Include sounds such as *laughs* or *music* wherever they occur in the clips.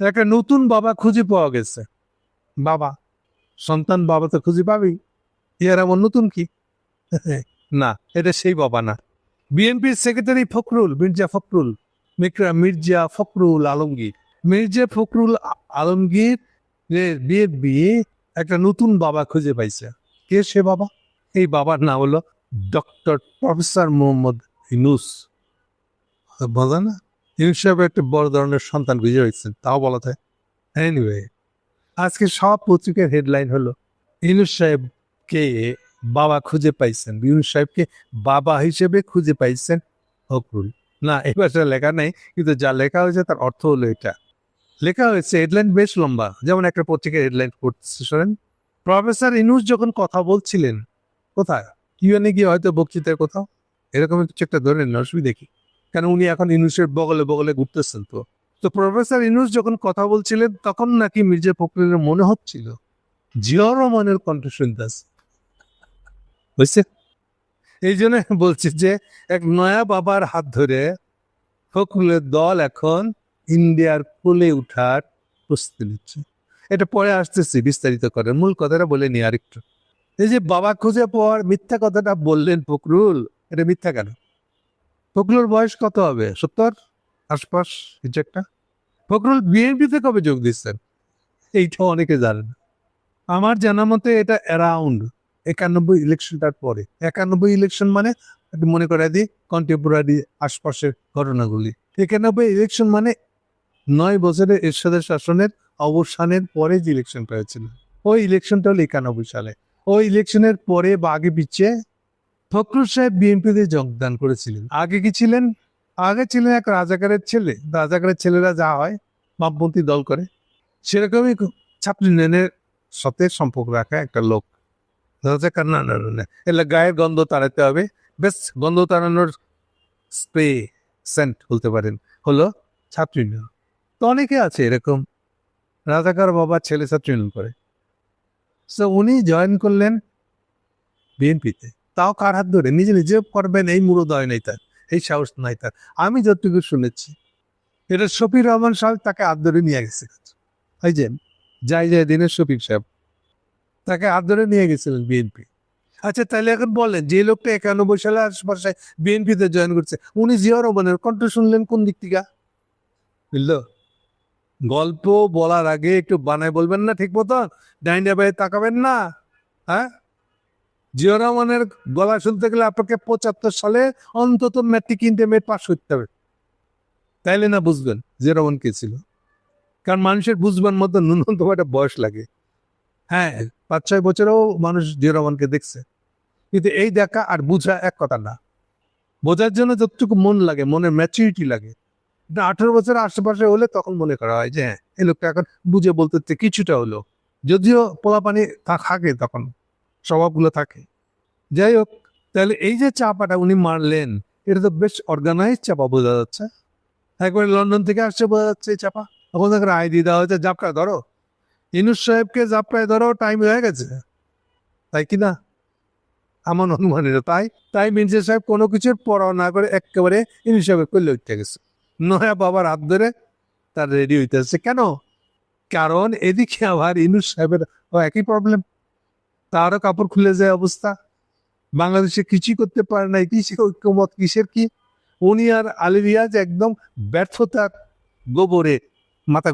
একটা নতুন বাবা খুঁজে পাওয়া গেছে। বাবা, সন্তান বাবা তো খুঁজে পাবি? ইয়ার এমন নতুন কি? *laughs* না, এটা সেই বাবা না। বিএনপির সেক্রেটারি ফখরুল, মির্জা ফখরুল মিকরা মির্জা ফখরুল আলমগীর। মির্জা ফখরুল আলমগীর বিয়ের বিয়ে একটা নতুন বাবা খুঁজে পাইছে। কে সে বাবা? এই বাবার নাম হলো ডক্টর প্রফেসর মোহাম্মদ ইনুস বোঝা না? ইনুস সাহেব একটা বড় ধরনের সন্তান খুঁজে পাইছেন, তাও বলা যায়। এনিওয়ে আজকে সব পত্রিকার হেডলাইন হলো ইনুস সাহেবকে বাবা খুঁজে পাইছেন ইউনুস সাহেবকে বাবা হিসেবে খুঁজে পাইছেন ফখরুল না, এই ভাষায় লেখা নেই, কিন্তু যা লেখা হয়েছে তার অর্থ হলো এটা। লেখা হয়েছে হেডলাইন বেশ লম্বা, যেমন একটা পত্রিকার হেডলাইন পড়তেছে, শোনেন। প্রফেসর ইনুস যখন কথা বলছিলেন, কোথায়? ইউএনে গিয়ে হয়তো বক্তৃতায় কোথাও? এরকম কিছু একটা ধরে নেন, অসুবিধা কি? কারণ উনি এখন ইনুসের বগলে বগলে ঘুরতেছেন তো? তো প্রফেসর ইনুস যখন কথা বলছিলেন, তখন নাকি মির্জা ফখরুলের মনে হচ্ছিল, জিয়া রহমানের কণ্ঠ শুনতেছে। বুঝছে এই জন্য বলছি যে, এক নয়া বাবার হাত ধরে ফখরুলের দল এখন ইন্ডিয়ার কোলে উঠার প্রস্তুতি নিচ্ছে। এটা পরে আসতেছি, বিস্তারিত করে মূল কথাটা বলে নি আরেকটু। এই যে বাবা খুঁজে পাওয়ার মিথ্যা কথাটা বললেন ফখরুল, এটা মিথ্যা কেন? ফখরুলের বয়স কত হবে? সত্তর? আশপাশ? কিছু একটা? ফখরুল বিএনপিতে কবে যোগ দিচ্ছেন? এইটা অনেকে জানেন। আমার জানা মতে এটা অ্যারাউন্ড একানব্বই ইলেকশনটার পরে। একানব্বই ইলেকশন মানে মনে করে দিই কন্টেম্পোরারি আশপাশের ঘটনাগুলি। একানব্বই ইলেকশন মানে নয় বছরের এরশাদের শাসনের অবসানের পরে যে ইলেকশনটা হয়েছিল। ওই ইলেকশনটা হলো একানব্বই সালে। ওই ইলেকশনের পরে বা আগে পিছিয়ে ফখরুল সাহেব বিএনপিতে যোগদান করেছিলেন। আগে কি ছিলেন? আগে ছিলেন এক রাজাকারের ছেলে। রাজাকারের ছেলেরা যা হয় বামপন্থী দল করে। সেরকমই ছাত্রী সাথে সম্পর্ক রাখা একটা লোক। রাজাকার না না এলে গায়ের গন্ধ তাড়াতে হবে। বেশ, গন্ধ তাড়ানোর স্প্রে, সেন্ট বলতে পারেন, হলো ছাত্র ইউনিয়ন তো অনেকে আছে এরকম। রাজাকার বাবা ছেলে ছাত্র ইউনিয়ন করে। তো উনি জয়েন করলেন বিএনপিতে। তাও কার হাত ধরে? নিজে নিজে করবেন এই মুরোদয় নেই তার, এই সাহস নাই তার। আমি যতটুকু শুনেছি, এটা শফির রহমান সাহেব তাকে হাত ধরে নিয়ে গেছে। ওই যে, যাই যাই দিনের শফিক সাহেব, তাকে হাত ধরে নিয়ে গেছিলেন বিএনপি। আচ্ছা তাহলে এখন বলেন, যে লোকটা একানব্বই সালে আশপাশে বিএনপিতে জয়েন করছে, উনি জিয়া রহমানের কণ্ঠ শুনলেন কোন দিক থেকে? বুঝলো? গল্প বলার আগে একটু বানায় বলবেন না ঠিক মতন? ডাইনিয়া বাইরে তাকাবেন না হ্যাঁ? জিয়া রহমানের গলা শুনতে গেলে আপনাকে পঁচাত্তর সালে অন্তত ম্যাট্রিক ইন্টারমিডিয়েট পাস করতে হবে। তাইলে না বুঝবেন জিয়া রহমান কে ছিল। কারণ মানুষের বুঝবার মতো ন্যূনতম একটা বয়স লাগে। হ্যাঁ পাঁচ ছয় বছরেও মানুষ জিয়া রহমানকে দেখছে। কিন্তু এই দেখা আর বুঝা এক কথা না। বোঝার জন্য যতটুকু মন লাগে, মনের ম্যাচুরিটি লাগে। এটা আঠারো বছর আশেপাশে হলে তখন মনে করা হয় যে হ্যাঁ এই লোকটা এখন বুঝে বলতে কিছুটা হলো। যদিও পোলাপানি থাকে তখন। স্বভাবগুলো থাকে। যাই হোক তাহলে এই যে চাপাটা উনি মারলেন, এটা তো বেশ অর্গানাইজ চাপা বোঝা যাচ্ছে। একবারে লন্ডন থেকে আসছে বোঝা যাচ্ছে এই চাপা। তখন তাকে রায় দিয়ে দেওয়া হয়েছে জাপকা ধরো। ইনুস সাহেবকে জাপকায় ধরো টাইম হয়ে গেছে। তাই কি না? আমার অনুমান এটা তাই। তাই মির্জা সাহেব কোনো কিছুর পড়াও না করে একেবারে ইনুস সাহেবের করলে উঠতে গেছে। নয়া বাবার হাত ধরে তার রেডি হইতেছে কেন? কারণ এদিকে আবার ইনুস সাহেবের একই প্রবলেম তারও কাপড় খুলে যায় অবস্থা। বাংলাদেশে কিছুই করতে পারে নাই। কিসের ঐক্যমত, কিসের কি? উনি আর আলিরিয়াজ একদম ব্যর্থতার গোবরে মাথা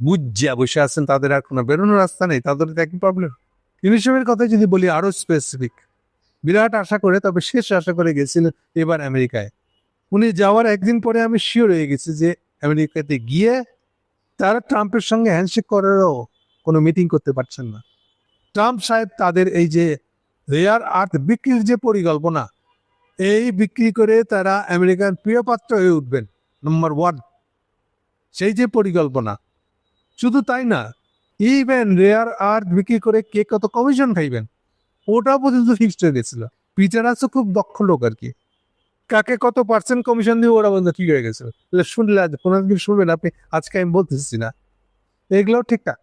গুজ্জা বসে আছেন। তাদের আর কোনো বেরোনোর রাস্তা নেই। তাদের একই প্রবলেম ইউনিসেফের কথা যদি বলি, আরও স্পেসিফিক বিরাট আশা করে, তবে শেষ আশা করে গেছিলেন এবার আমেরিকায়। উনি যাওয়ার একদিন পরে আমি শিওর হয়ে গেছি যে আমেরিকাতে গিয়ে তারা ট্রাম্পের সঙ্গে হ্যান্ডশেক করারও কোনো মিটিং করতে পারছেন না। ট্রাম্প সাহেব তাদের এই যে রেয়ার আর্থ বিক্রির যে পরিকল্পনা, এই বিক্রি করে তারা আমেরিকার প্রিয়পাত্র হয়ে উঠবেন নম্বর ওয়ান সেই যে পরিকল্পনা, শুধু তাই না ইভেন রেয়ার আর্থ বিক্রি করে কে কত কমিশন খাইবেন, ওটা পর্যন্ত ফিক্সড হয়ে গেছিল। পিটার খুব দক্ষ লোক আর কি। কাকে কত পার্সেন্ট কমিশন দিয়ে ওরা বন্ধু ঠিক হয়ে গেছে তাহলে শুনলে কোনো একদিন শুনবেন, আপনি আজকে আমি বলতেছি না। এগুলো ঠিকঠাক।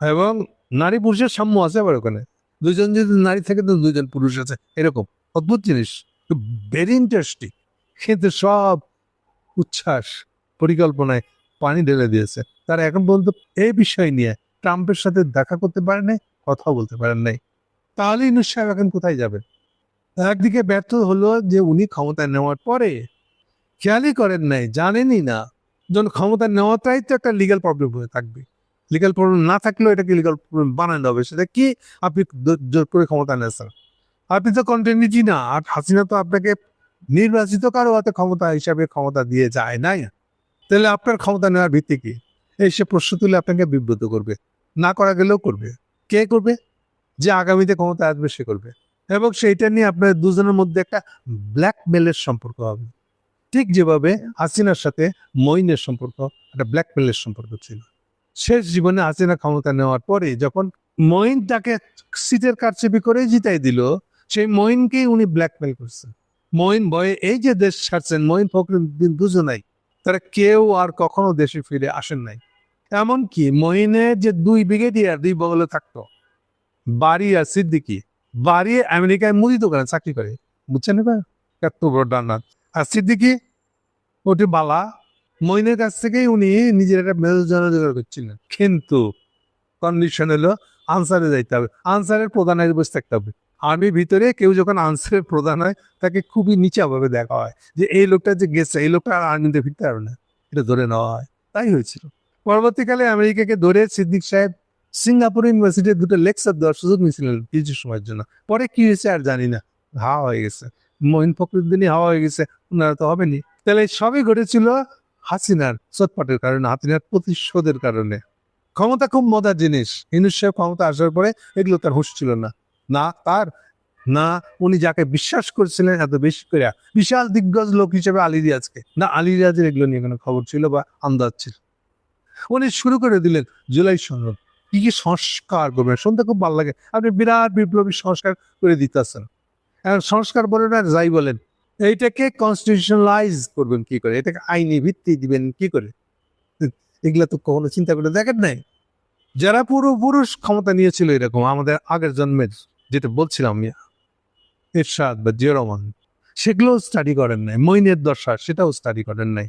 এবং নারী পুরুষের সাম্য আছে আবার ওখানে। দুজন যদি নারী থাকে তো দুজন পুরুষ আছে। এরকম অদ্ভুত জিনিস। ভেরি ইন্টারেস্টিং কিন্তু সব উচ্ছ্বাস, পরিকল্পনায় পানি ঢেলে দিয়েছে। তারা এখন পর্যন্ত এই বিষয় নিয়ে ট্রাম্পের সাথে দেখা করতে পারেন নাই, কথাও বলতে পারেন নাই। তাহলে ইনুস সাহেব এখন কোথায় যাবেন? একদিকে ব্যর্থ হলো যে উনি ক্ষমতা নেওয়ার পরে খেয়ালই করেন নাই, জানেনই না। যখন ক্ষমতা নেওয়াটাই তো একটা লিগ্যাল প্রবলেম হয়ে থাকবে। লিগ্যাল প্রবলেম না থাকলেও এটাকে লিগ্যাল প্রবলেম বানানো হবে। সেটা কি? আপনি জোর করে ক্ষমতা নেছেন আপনি তো কন্টিনিউটি না, আর হাসিনা তো আপনাকে নির্বাচিত কারও হাতে ক্ষমতা হিসাবে ক্ষমতা দিয়ে যায় নাই। তাহলে আপনার ক্ষমতা নেওয়ার ভিত্তি কি? এই সে প্রশ্ন তুলে আপনাকে বিব্রত করবে। না করা গেলেও করবে। কে করবে? যে আগামীতে ক্ষমতা আসবে সে করবে। এবং সেইটা নিয়ে আপনার দুজনের মধ্যে একটা ব্ল্যাকমেলের সম্পর্ক হবে। ঠিক যেভাবে হাসিনার সাথে মইনের সম্পর্ক, একটা ব্ল্যাকমেলের সম্পর্ক ছিল। শেষ জীবনে হাসিনা ক্ষমতা নেওয়ার পরে যখন মইন তাকে সিটের কারচেপি করে জিতাই দিল, সেই মইনকেই উনি ব্ল্যাকমেল করছেন মইন ভয়ে এই যে দেশ ছাড়ছেন মইন ফখরুদ্দিন দুজনাই তারা কেউ আর কখনো দেশে ফিরে আসেন নাই। এমনকি মইনের যে দুই ব্রিগেডিয়ার দুই বগলে থাকতো বাড়ি আর সিদ্দিকি বাড়ি আমেরিকায় মুদি দোকানে চাকরি করে, বুঝছেন এবার? এত বড় ডান্নার আর সিদ্দিকি, ওটি বালা মইনের কাছ থেকেই উনি নিজের একটা মেজাজ জোগাড় করছিলেন। কিন্তু কন্ডিশন হলো আনসারে যাইতে হবে। আনসারের প্রধানের বসে থাকতে হবে। আর্মির ভিতরে কেউ যখন আনসারের প্রধান হয়, তাকে খুবই নিচাভাবে দেখা হয় যে, এই লোকটা যে গেছে, এই লোকটা আর আর্মিতে ফিরতে পারবে না। এটা ধরে নেওয়া হয়। তাই হয়েছিল। পরবর্তীকালে আমেরিকাকে ধরে সিদ্দিক সাহেব সিঙ্গাপুর ইউনিভার্সিটির দুটো লেকচার দেওয়ার সুযোগ নিয়েছিলেন কিছু সময়ের জন্য। পরে কি হয়েছে আর জানি না। হাওয়া হয়ে গেছে। মহিন ফখরুদ্দিনই হাওয়া হয়ে গেছে। ওনারা তো হবেনি তাহলে সবই ঘটেছিল হাসিনার চটপটের কারণে হাসিনার প্রতিশোধের কারণে। ক্ষমতা খুব মজার জিনিস। ইনুস সাহেব ক্ষমতা আসার পরে এগুলো তার হুঁশ ছিল না। না তার, না উনি যাকে বিশ্বাস করছিলেন এত বেশি করে। বিশাল দিগ্গজ লোক হিসেবে আলী রিয়াজকে। না, আলী রিয়াজের এগুলো নিয়ে কোনো খবর ছিল বা আন্দাজ ছিল। উনি শুরু করে দিলেন জুলাই সনদ। কি কি সংস্কার করবেন? শুনতে খুব ভালো লাগে। আপনি বিরাট বিপ্লবী সংস্কার করে দিতেছেন। সংস্কার বলেন আর যাই বলেন। এইটাকে কনস্টিটিউশনালাইজ করবেন কি করে? এটাকে আইনি ভিত্তি দিবেন কি করে? এগুলা তো কখনো চিন্তা করে দেখেন নাই? যারা পূর্বপুরুষ ক্ষমতা নিয়েছিল এরকম, আমাদের আগের জন্মের যেটা বলছিলাম এরশাদ বা জিয়া রহমান, সেগুলোও স্টাডি করেন নাই। মইনের দশা, সেটাও স্টাডি করেন নাই।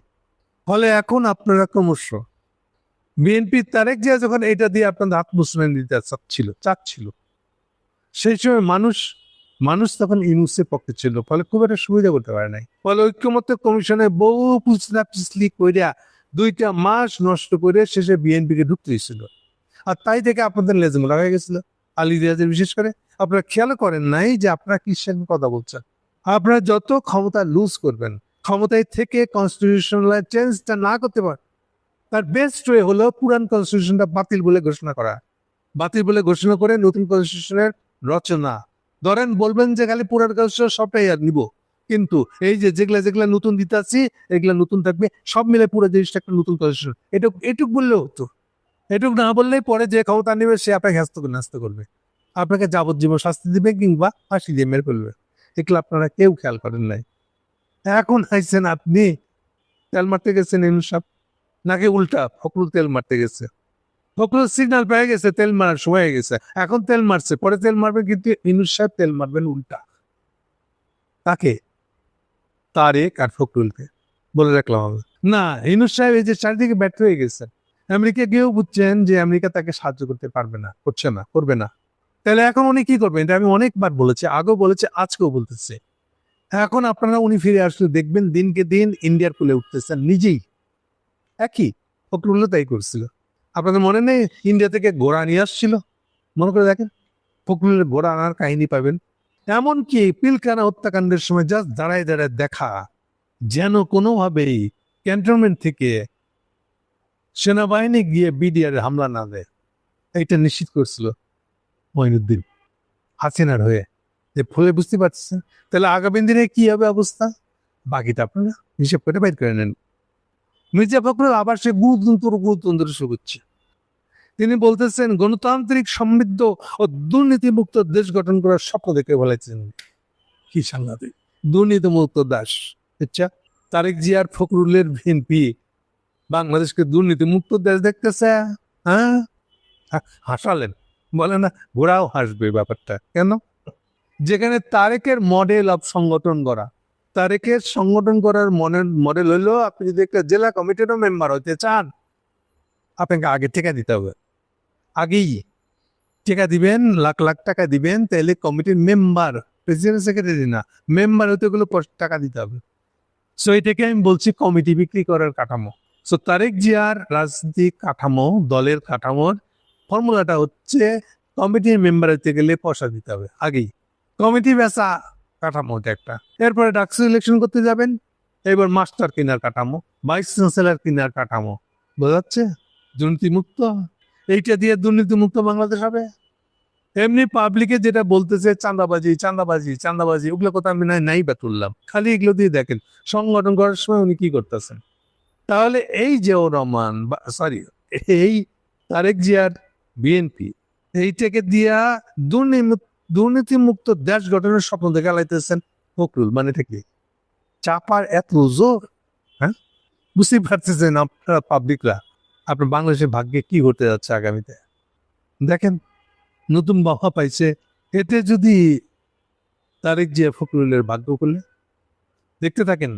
ফলে এখন আপনারা ক্রমশ বিএনপি তারেক জিয়া যখন এটা দিয়ে আপনাদের আত্মসম্মান দিতে চাচ্ছিল চাচ্ছিল, সেই সময় মানুষ মানুষ তখন ইউনুসের পক্ষে ছিল, ফলে খুব একটা সুবিধা করতে পারে নাই। ফলে ঐক্যমত্য কমিশনে বহু পুচলা পিছলি কইরা দুইটা মাস নষ্ট করে শেষে বিএনপিকে ঢুকতে দিয়েছিল আর তাই থেকে আপনাদের লেজম লাগা গেছিল। আলী রিয়াজের বিশেষ করে, আপনারা খেয়াল করেন নাই যে আপনারা কিসের কথা বলছেন। আপনারা যত ক্ষমতা লুজ করবেন, ক্ষমতায় থেকে কনস্টিটিউশনাল চেঞ্জটা না করতে পারেন তার বেস্ট ওয়ে হলো পুরান কনস্টিটিউশনটা বাতিল বলে ঘোষণা করা। বাতিল বলে ঘোষণা করে নতুন কনস্টিটিউশনের রচনা। ধরেন বলবেন যে, খালি পুরান কনস্টিটিউশন সবটাই আর নিব। কিন্তু এই যে, যেগুলা যেগুলা নতুন দিতে আছি এগুলা নতুন থাকবে, সব মিলে পুরো জিনিসটা একটা নতুন কনস্টিটিউশন এটুক এটুক বললেও হতো। এটুক না বললেই পরে যে ক্ষমতা নেবে, সে আপনাকে হ্যাস্ত নাস্ত করবে। আপনাকে যাবজ্জীবন শাস্তি দিবে কিংবা ফাঁসি দিয়ে মেরে ফেলবে এগুলো আপনারা কেউ খেয়াল করেন নাই। এখন আইছেন আপনি, তেল মারতে গেছেন ইনসাফ, নাকি উল্টা ফকরুল তেল মারতে গেছে? ফকরুল সিগনাল পেয়ে গেছে, তেল মারার হয়ে গেছে। এখন তেল মারছে পরে তেল মারবে কিন্তু ইনুস সাহেব তেল মারবেন উল্টা। তাকে তারেক আর বলে রাখলাম আমি না, ইনুস সাহেব এই যে চারিদিকে ব্যর্থ হয়ে গেছে। আমেরিকা গিয়েও বুঝছেন যে আমেরিকা তাকে সাহায্য করতে পারবে না, করছে না, করবে না। তাহলে এখন উনি কি করবেন? এটা আমি অনেকবার বলেছি, আগেও বলেছি, আজকেও বলতেছে। এখন আপনারা উনি ফিরে আসলে দেখবেন দিনকে দিন ইন্ডিয়ার কুলে উঠতেছেন নিজেই। একই ফখরুল্লাহ তাই করছিল। আপনাদের মনে নেই ইন্ডিয়া থেকে ঘোড়া নিয়ে আসছিল? মনে করে দেখেন ফখরুলের ঘোড়া আনার কাহিনী পাবেন। এমনকি পিলকানা হত্যাকাণ্ডের সময় জাস্ট দাঁড়ায় দাঁড়ায় দেখা, যেন কোনোভাবেই ক্যান্টনমেন্ট থেকে সেনাবাহিনী গিয়ে বিডিআর হামলা না দেয়। এটা নিশ্চিত করছিল মঈনুদ্দিন হাসিনার হয়ে। যে ফলে বুঝতে পারছেন, তাহলে আগামী দিনে কি হবে অবস্থা? বাকিটা আপনারা হিসেব করে বাইর করে নেন। মির্জা ফখরুল আবার সে গুরুতন্ত্র গুরুতন্ত্র করছে। তিনি বলতেছেন, গণতান্ত্রিক সমৃদ্ধ ও দুর্নীতিমুক্ত দেশ গঠন করার স্বপ্ন দেখে বলেছেন কি সাংঘাতিক। দুর্নীতিমুক্ত দাস আচ্ছা তারেক জিয়ার ফখরুলের বিএনপি বাংলাদেশকে দুর্নীতিমুক্ত দেশ দেখতেছে? হ্যাঁ? হা- হাসালেন। বলে না, ঘোড়াও হাসবে ব্যাপারটা। কেন? যেখানে তারেকের মডেল অফ সংগঠন করা তারেকের সংগঠন করার মনের মডেল হলো আপনি যদি একটা জেলা কমিটিরও মেম্বার হতে চান, আপনাকে আগে টেকা দিতে হবে। আগেই টেকা দিবেন, লাখ লাখ টাকা দিবেন তাহলে কমিটির মেম্বার প্রেসিডেন্ট সেক্রেটারি না মেম্বার হতে গেলে টাকা দিতে হবে। সো এটাকে আমি বলছি কমিটি বিক্রি করার কাঠামো। সো তারেক জিয়ার রাজনৈতিক কাঠামো, দলের কাঠামোর ফর্মুলাটা হচ্ছে কমিটির মেম্বার হতে গেলে পয়সা দিতে হবে, আগেই। কমিটি বেচা কাঠামো একটা। এরপরে ডাকসু ইলেকশন করতে যাবেন। এবার মাস্টার কেনার কাঠামো ভাইস চ্যান্সেলার কেনার কাঠামো। বোঝা যাচ্ছে দুর্নীতিমুক্ত? এইটা দিয়ে দুর্নীতিমুক্ত বাংলাদেশ হবে? এমনি পাবলিকে যেটা বলতেছে, চাঁদাবাজি চাঁদাবাজি চাঁদাবাজি, ওগুলো কথা আমি নাই বা তুললাম। খালি এগুলো দিয়ে দেখেন, সংগঠন করার সময় উনি কি করতেছেন? তাহলে এই যে ও রহমান সরি এই তারেক জিয়ার বিএনপি, এইটাকে দিয়া দুর্নীতি দুর্নীতিমুক্ত দেশ গঠনের স্বপ্ন দেখে আলাইতেছেন ফখরুল মানে এটা কি? চাপার এত জোর হ্যাঁ? বুঝতেই পারতেছেন আপনারা পাবলিকরা আপনার বাংলাদেশের ভাগ্যে কি ঘটতে যাচ্ছে আগামীতে? দেখেন, নতুন বাবা পাইছে। এতে যদি তারেক জিয়া ফখরুলের ভাগ্য করলে দেখতে থাকেন।